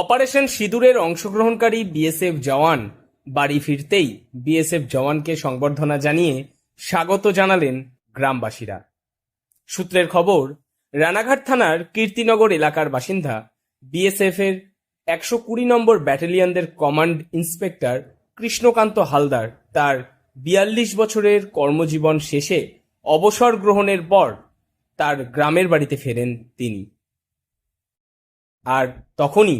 Operation সিঁদুরের অংশগ্রহণকারী BSF জওয়ান বাড়ি ফিরতেই বিএসএফ জওয়ানকে সংবর্ধনা জানিয়ে স্বাগত জানালেন গ্রামবাসীরা। সূত্রের খবর, রানাঘাট থানার কীর্তিনগর এলাকার বাসিন্দা বিএসএফ এর একশো কুড়ি নম্বর ব্যাটালিয়নদের কমান্ড ইন্সপেক্টর কৃষ্ণকান্ত হালদার তার বিয়াল্লিশ বছরের কর্মজীবন শেষে অবসর গ্রহণের পর তার গ্রামের বাড়িতে ফেরেন তিনি। আর তখনই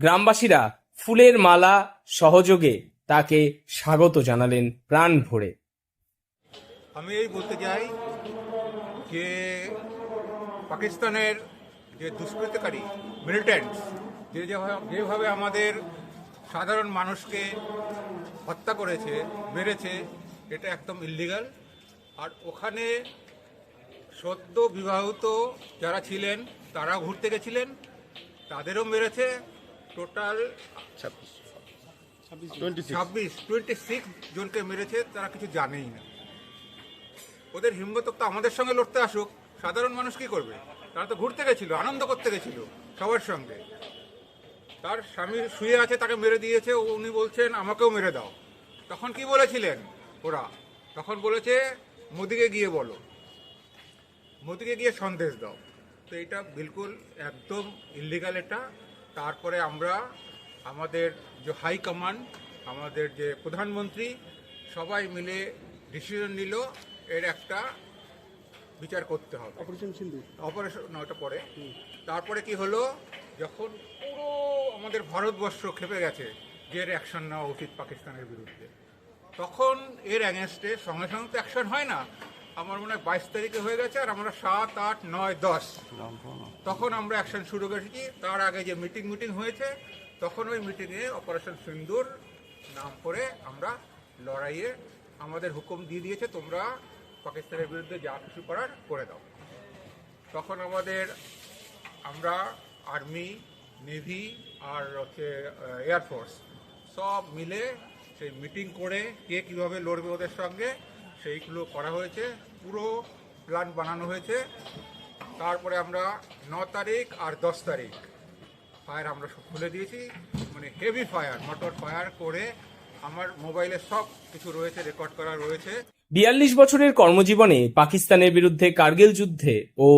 গ্রামবাসীরা ফুলের মালা সহযোগে তাকে স্বাগত জানালেন প্রাণ ভরে। আমি এই বলতে চাই যে পাকিস্তানের যে দুষ্কৃতকারী মিলিটেন্টস, যে যেভাবে- আমাদের সাধারণ মানুষকে হত্যা করেছে, মেরেছে, এটা একদম ইল্লিগাল আর ওখানে সদ্য বিবাহিত যারা ছিলেন, তারাও ঘুরতে গেছিলেন, তাদেরও মেরেছে। টোটাল ছাব্বিশ। টোয়েন্টি সিক্স জনকে মেরেছে তারা কিছু জানেই না। ওদের হিম্মত তো আমাদের সঙ্গে লড়তে আসুক সাধারণ মানুষ কি করবে? তারা তো ঘুরতে গেছিল আনন্দ করতে গেছিল সবার সঙ্গে। তার স্বামী শুয়ে আছে তাকে মেরে দিয়েছে ও উনি বলছেন আমাকেও মেরে দাও। তখন কি বলেছিলেন ওরা? তখন বলেছে মোদিকে গিয়ে বলো। মোদিকে গিয়ে সন্দেশ দাও। তো এটা বিলকুল একদম ইলিগাল এটা। তারপরে আমরা আমাদের যে হাই কমান্ড আমাদের যে প্রধানমন্ত্রী সবাই মিলে ডিসিশন নিল এর একটা বিচার করতে হবে। অপারেশন সিন্ধু অপারেশন না ওটা পরে। তারপরে কি হলো? যখন পুরো আমাদের ভারতবর্ষ খেপে গেছে যে এর অ্যাকশন নেওয়া উচিত পাকিস্তানের বিরুদ্ধে তখন এর অ্যাগেনস্টে সঙ্গে সঙ্গে তো অ্যাকশন হয় না। আমার মনে হয় বাইশ তারিখে হয়ে গেছে আর আমরা সাত, আট, নয়, দশ। তখন আমরা অ্যাকশন শুরু করেছি। তার আগে যে মিটিং মিটিং হয়েছে, তখন ওই মিটিংয়ে অপারেশন সিন্দুর নাম করে আমরা লড়াইয়ে আমাদের হুকুম দিয়ে দিয়েছে, তোমরা পাকিস্তানের বিরুদ্ধে যা কিছু করার করে দাও। তখন আমাদের আমরা আর্মি নেভি আর হচ্ছে এয়ারফোর্স সব মিলে সেই মিটিং করে কে কীভাবে লড়বে ওদের সঙ্গে সেইগুলো করা হয়েছে, পুরো প্ল্যান বানানো হয়েছে। তারপরে আমরা ন তারিখ আর দশ তারিখ ফায়ার আমরা সব খুলে দিয়েছি। মানে হেভি ফায়ার মোটর ফায়ার করে আমার মোবাইলে সব কিছু রয়েছে রেকর্ড করা রয়েছে। বিয়াল্লিশ বছরের কর্মজীবনে পাকিস্তানের বিরুদ্ধে কার্গিল যুদ্ধে ও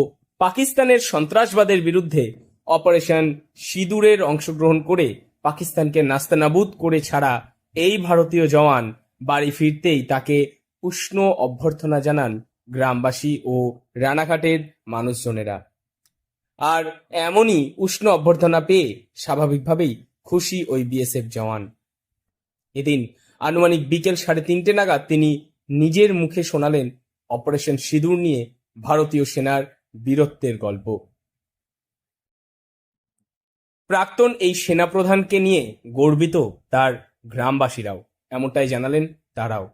পাকিস্তানের সন্ত্রাসবাদের বিরুদ্ধে অপারেশন সিঁদুরের অংশগ্রহণ করে পাকিস্তানকে নাস্তানাবুদ করে ছাড়া এই ভারতীয় জওয়ান বাড়ি ফিরতেই তাকে উষ্ণ অভ্যর্থনা জানান গ্রামবাসী ও রানাঘাটের মানুষজনেরা। আর এমনই উষ্ণ অভ্যর্থনা পেয়ে স্বাভাবিকভাবেই খুশি ওই বিএসএফ জওয়ান। এদিন আনুমানিক বিকেল সাড়ে তিনটে নাগাদ তিনি নিজের মুখে শোনালেন অপারেশন সিঁদুর নিয়ে ভারতীয় সেনার বীরত্বের গল্প। প্রাক্তন এই সেনাপ্রধানকে নিয়ে গর্বিত তার গ্রামবাসীরাও, এমনটাই জানালেন তারাও।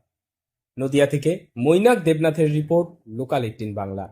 নদিয়া থেকে মৈনাক দেবনাথের রিপোর্ট লোকাল এইটিন বাংলা।